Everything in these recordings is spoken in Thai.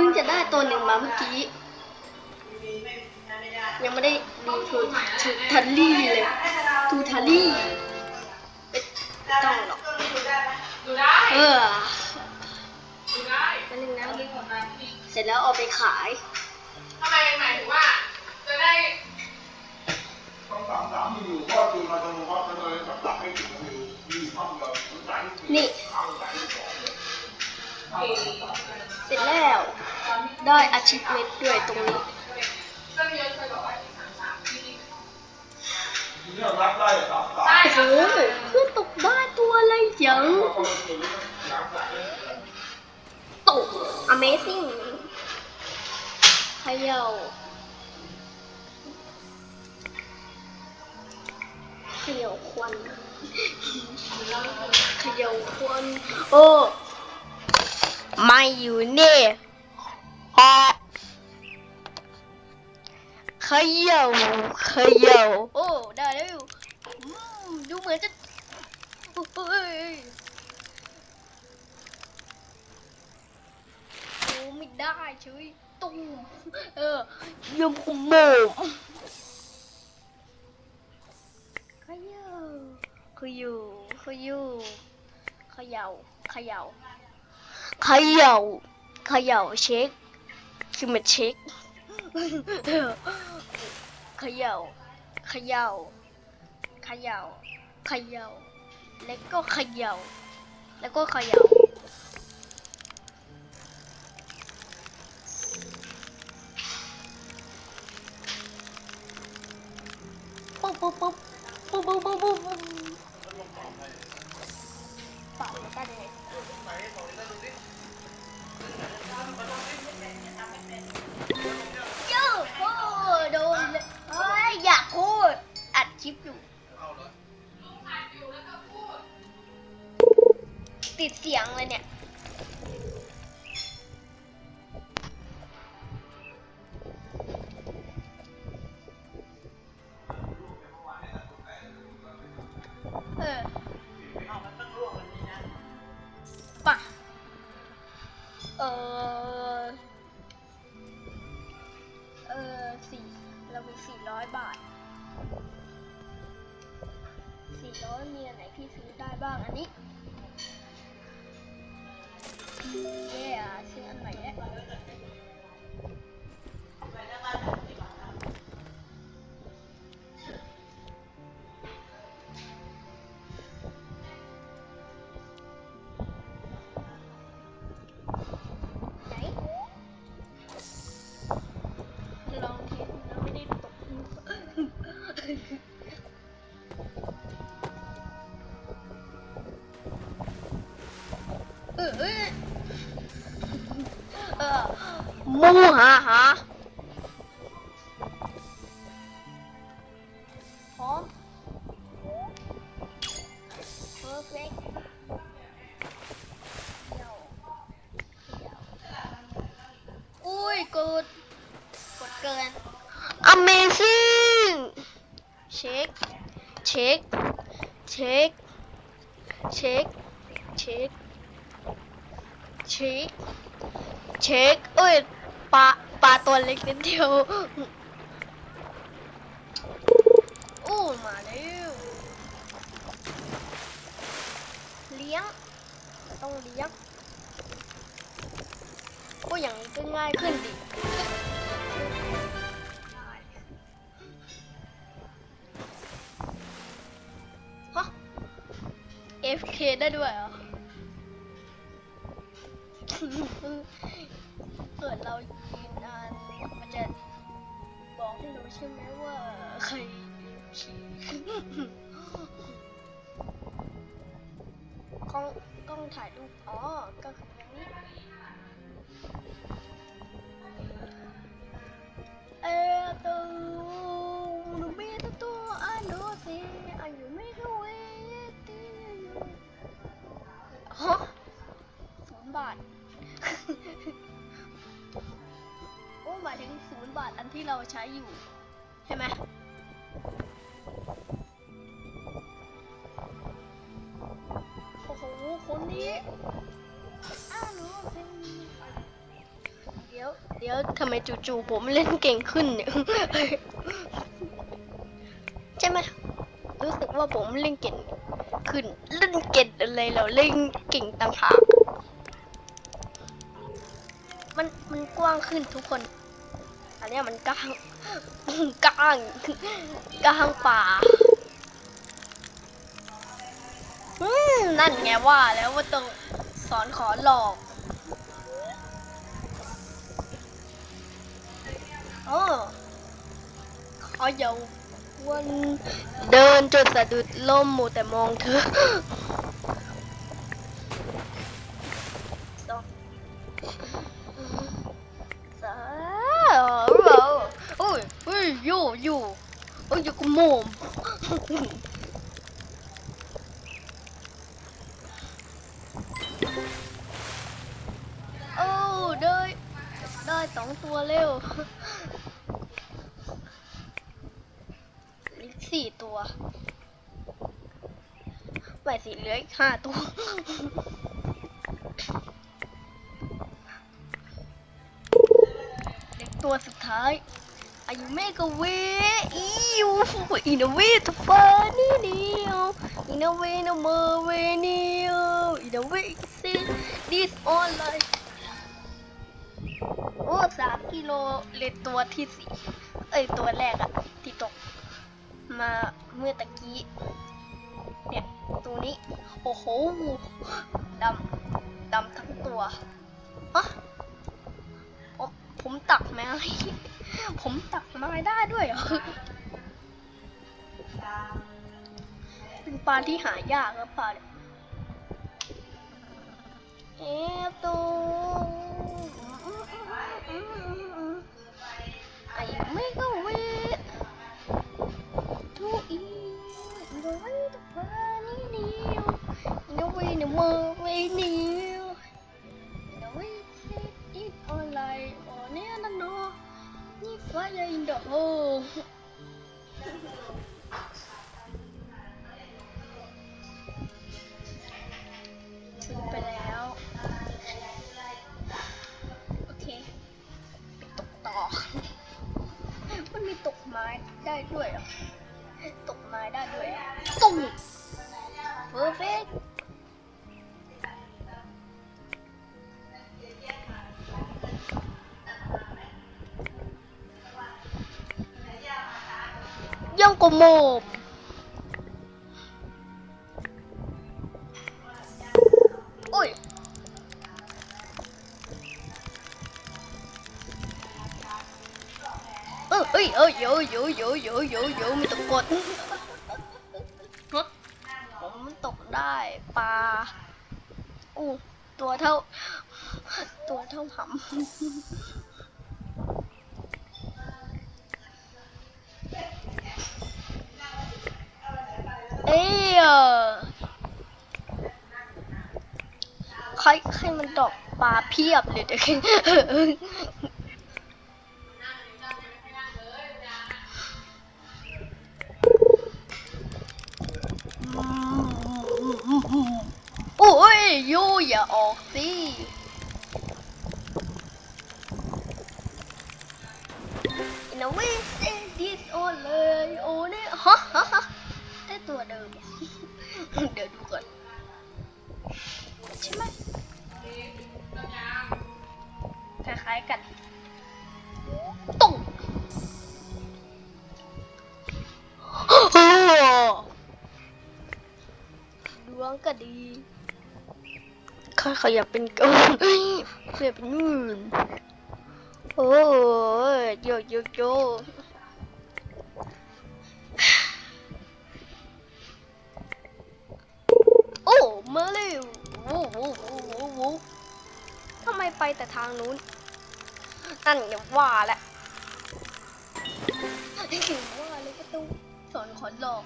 พิ่งจะได้ตัวหนึ่งมาเมื่อกี้ ยังไม่ได้ดูทูทูทัลลี่เลยทูทัลลี่ไม่ต้องหรอกเออดูได้แป๊บนึงนะเสร็จแล้วเอาไปขาย ชิดเม็ดด้วยตรงนี้โอ้โหคือตกบ้าตัวเลยจังตก Amazing ขย่าขย่าควันขย่าควันโอ้ไม่อยู่นี่ฮะ ขย่าเขย่าโอ้ ได้แล้วอืมดูเหมือนจะเฮ้ยโอ้ไม่ได้เฉยตุ้มเออยมคุมโมขย่าขยูขยูเขย่าเขย่าเขย่าเขย่าเช็คคือมันเช็ค เขย่าเขย่าเขย่าเขย่าแล้วก็เขย่าแล้วก็เขย่าปุ๊บปุ๊บปุ๊บปุ๊บปุ๊บปุ๊บปุ๊บ 400 บาท 400 มีอะไรที่ซื้อได้บ้างอันนี้ เย้ซื้ออันใหม่แล้ เออเออเออมูหาหาพร้อม perfect อุ้ยกดกดเกิน amazing เช็ค เช็ค เช็ค เช็ค เช็ค เช็คเช็คเอ้ยปลาปลาตัวเล็กนิดเดียวโอ้มาแล้วเลี้ยงต้องเลี้ยงโอ้อย่างนี้ก็ง่ายขึ้นดิฮะ FK ได้ด้วยเหรอ เกิดเรายืนนานมันจะบอกให้รู้ใช่ไหมว่าใครขี่กล้องกล้องถ่ายรูปอ๋อก็คือ ช้อยู่ ใช่ไหมโอ้โหคนนี้อ้าวหนูเป็นเยดี๋ยวทำไมจู่ๆผมเล่นเก่งขึ้นเนี่ยใช่ไหมรู้สึกว่าผมเล่นเก่งขึ้นเล่นเก่งอะไรเราเล่นเก่งต่างหากมันมันกว้างขึ้นทุกคน อันนี้มันก้างก้างก้างป่าอืมนั่นไงว่าแล้วว่าต้องสอนขอหลอกโอ้ขอเยาวันเดินจนสะดุดล่มหมูแต่มองเธอ อยู่อยู่โอ้ยอยู่กับหมมโอ้ได้ได้สองตัวเร็วอีกสี่ตัวไม่สิเหลืออีกห้าตัวเด็กตัวสุดท้าย อายุเมกะเวอียูอินเวทฟานี่เดียวอินเวนเมเวเนียวอินเวซิดิสออนไลน์โอ้สามกิโลเลยตัวที่สี่เอ้ยตัวแรกอะที่ตกมาเมื่อตะกี้เนี่ยตัวนี้ โอ้โหดำดำทั้งตัวอะโอ้ผมตักไหม ผมตักไม้ได้ด้วยเหรอเป็นปลาที่หายากแล้วปลาเนี่ยเอฟตัว I make a way to ไม้ได้ด้วยเหรอตกไม้ได้ด้วยตุ้มเพอร์เฟกยังกโมบ โยโยโยโยโยโยมีตะกดผมมันตกได้ปลาอู้ตัวเท่า ตัวเท่าหำเอ้ยใครใครมันตกปลาเพียบเลยเด็ก อย่าออกสิอินวิสเอดิสโอเลยโอ้เนี่ยฮะฮะฮะได้ตัวเดิม เดี๋ยวดูก่อน ใช่ไหมคล้ายๆกันตุ้งโอ้ดวงก็ดี ข้าขยับเป็นเกาขยับเป็นนู่นโอ้ยโยโยโยโอ้มาเร็วโว้โว้โว้โว้โว้ทำไมไปแต่ทางนู้นนั่นอย่าว่าแหละถึงว่าเลยก็ต้องสอนขอหลอก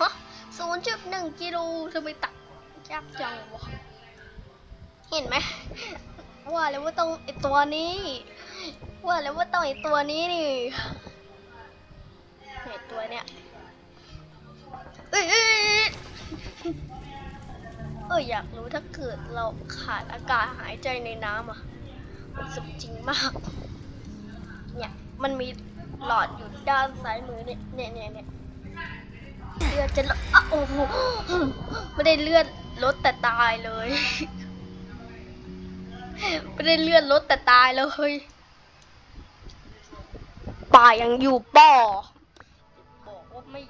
ฮะศูนย์จุดหนึ่งกิโลทำไมตักยากจังวะ เห็นไหมว่าแล้วว่าต้องไอตัวนี้ ว่าแล้วว่าต้องไอตัวนี้นี่ไอตัวเนี้ยเอ้ยเอ้ยเอ้ยเอยากรู้ถ้าเกิดเราขาดอากาศหายใจในน้ำอะรู้สึกจริงมาก เนี่ยมันมีหลอดอยู่ด้านซ้ายมือเนี่ยเนี่ยเนี่ยเนี่ยเลือดจะลดอะโอ้โหไม่ได้เลือดลดแต่ตายเลย ไม่ได้เลื่อนรถแต่ตายแล้วเฮ้ยป่ายังอยู่ป่อบอกว่าไม่